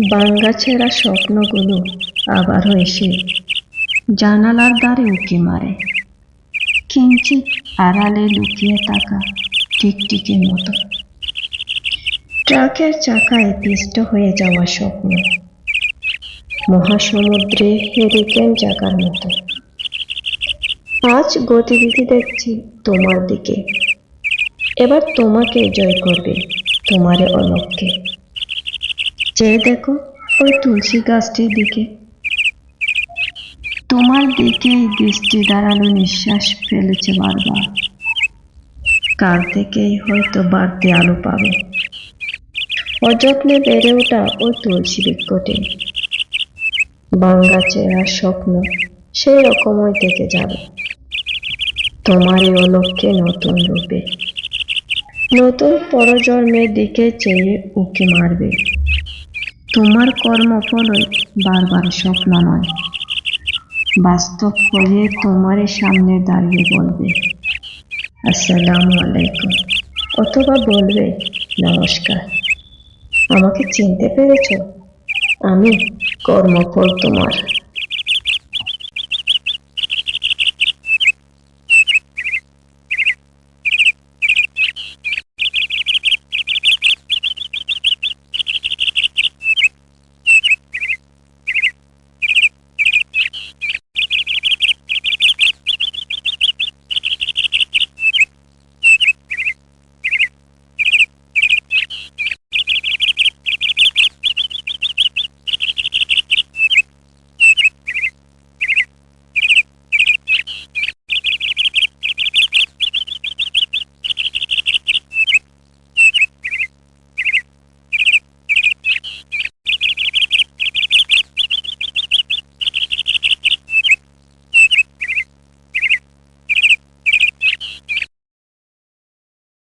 বাঙ্গা ছেঁড়া স্বপ্নগুলো আবারও এসে জানালার দ্বারে উঁকি মারে। কিঞ্চিত আড়ালে লুকিয়ে থাকা টিকটিকির মতো। ট্রাকের চাকায় পিষ্ট হয়ে যাওয়া স্বপ্ন। মহাসমুদ্রে হেরিকেন জাগার মতো। আজ গতিবিধি দেখছি তোমার দিকে। এবার তোমাকে জয় করবে তোমারে অলককে চেয়ে দেখো, ওই তুলসী গাছটির দিকে। তোমার দিকেই দৃষ্টি দাঁড়ানো নিঃশ্বাস ফেলেছে বারবার। কাল থেকেই হয়তো বাড়তি আলো পাবে। অযত্নে বেড়ে ওঠা ওই তুলসী বৃক্ষটি। বাঙ্গা চেহারা স্বপ্ন সেই রকমই থেকে যাবে। তোমার এই অলক্ষ্যে নতুন রূপে। নতুন পরজন্মের দিকে চেয়ে উকি মারবে। তোমার কর্মফলই বারবার স্বপ্ন নয়। বাস্তব হয়ে তোমার সামনে দাঁড়িয়ে বলবে, আসসালামু আলাইকুম। অথবা বলবে, নমস্কার। আমাকে চিনতে পেরেছ? আমি কর্মফল তোমার।